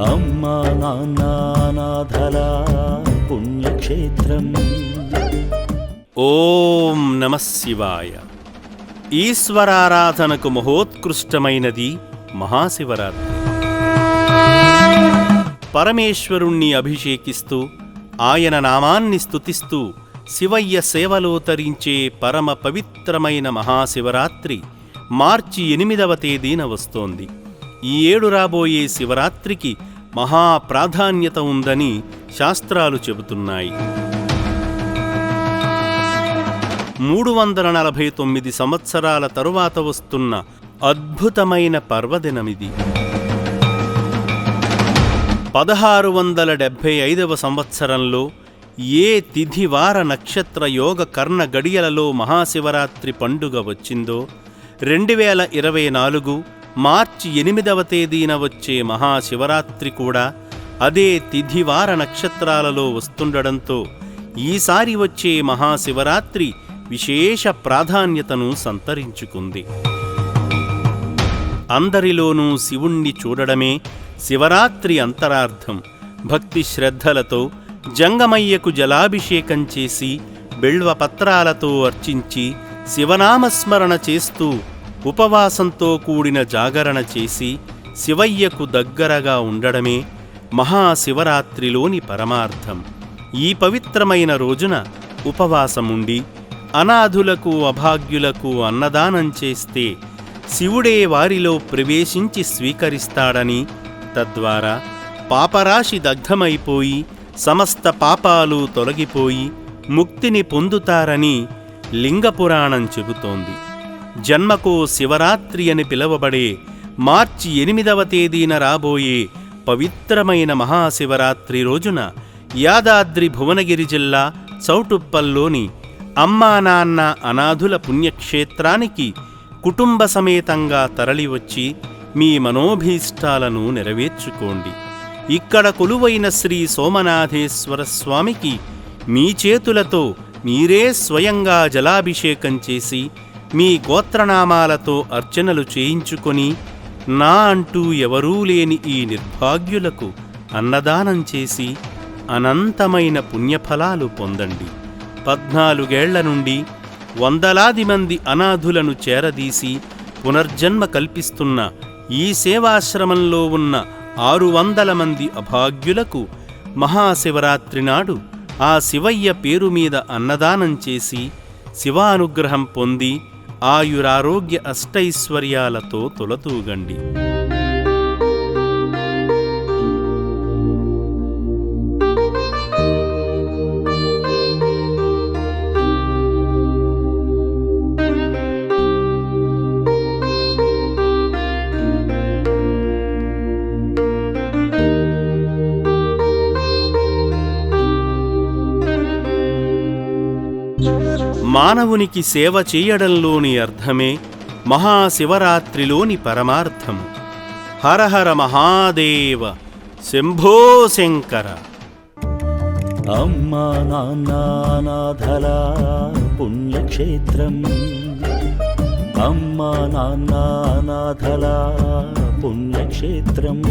అమ్మా నాన్న పుణ్యక్షేత్రం. ఓం నమ శివాయ. ఈశ్వరారాధనకు మహోత్కృష్టమైనది మహాశివరాత్రి. పరమేశ్వరుణ్ణి అభిషేకిస్తూ ఆయన నామాన్ని స్తుతిస్తూ శివయ్య సేవలో తరించే పరమ పవిత్రమైన మహాశివరాత్రి మార్చి ఎనిమిదవ తేదీన వస్తోంది. ఈ ఏడు రాబోయే శివరాత్రికి మహా ప్రాధాన్యత ఉందని శాస్త్రాలు చెబుతున్నాయి. మూడు వందల నలభై తొమ్మిది సంవత్సరాల తరువాత వస్తున్న అద్భుతమైన పర్వదినమిది. పదహారు వందల డెబ్భై ఐదవ సంవత్సరంలో ఏ తిథివార నక్షత్ర యోగ కర్ణ గడియలలో మహాశివరాత్రి పండుగ వచ్చిందో రెండు వేల ఇరవై నాలుగు మార్చి ఎనిమిదవ తేదీన వచ్చే మహాశివరాత్రి కూడా అదే తిథివార నక్షత్రాలలో వస్తుండడంతో ఈసారి వచ్చే మహాశివరాత్రి విశేష ప్రాధాన్యతను సంతరించుకుంది. అందరిలోనూ శివుణ్ణి చూడడమే శివరాత్రి అంతరార్థం. భక్తి శ్రద్ధలతో జంగమయ్యకు జలాభిషేకం చేసి బిళ్వపత్రాలతో అర్చించి శివనామస్మరణ చేస్తూ ఉపవాసంతో కూడిన జాగరణ చేసి శివయ్యకు దగ్గరగా ఉండడమే మహాశివరాత్రిలోని పరమార్థం. ఈ పవిత్రమైన రోజున ఉపవాసముండి అనాథులకు అభాగ్యులకు అన్నదానం చేస్తే శివుడే వారిలో ప్రవేశించి స్వీకరిస్తాడని తద్వారా పాపరాశి దగ్ధమైపోయి సమస్త పాపాలు తొలగిపోయి ముక్తిని పొందుతారని లింగపురాణం చెబుతోంది. జన్మకో శివరాత్రి అని పిలువబడే మార్చి ఎనిమిదవ తేదీన రాబోయే పవిత్రమైన మహాశివరాత్రి రోజున యాదాద్రి భువనగిరి జిల్లా చౌటుప్పల్లోని అమ్మా నాన్న అనాథుల పుణ్యక్షేత్రానికి కుటుంబ సమేతంగా తరలివచ్చి మీ మనోభీష్టాలను నెరవేర్చుకోండి. ఇక్కడ కొలువైన శ్రీ సోమనాథేశ్వర స్వామికి మీ చేతులతో మీరే స్వయంగా జలాభిషేకం చేసి మీ గోత్రనామాలతో అర్చనలు చేయించుకొని నా అంటూ ఎవరూ లేని ఈ నిర్భాగ్యులకు అన్నదానం చేసి అనంతమైన పుణ్యఫలాలు పొందండి. పద్నాలుగేళ్ళ నుండి వందలాది మంది అనాథులను చేరదీసి పునర్జన్మ కల్పిస్తున్న ఈ సేవాశ్రమంలో ఉన్న ఆరు వందల మంది అభాగ్యులకు మహాశివరాత్రి నాడు ఆ శివయ్య పేరు మీద అన్నదానం చేసి శివానుగ్రహం పొంది ఆయురారోగ్య అష్టైశ్వర్యాలతో తొలతూగండి. మానవునికి సేవ చేయడంలోని అర్థమే మహాశివరాత్రిలోని పరమార్థము హరహర మహాదేవ శంభో శంకర. అమ్మా నాన్న పుణ్యక్షేత్రం. అమ్మా నాన్న పుణ్యక్షేత్రం.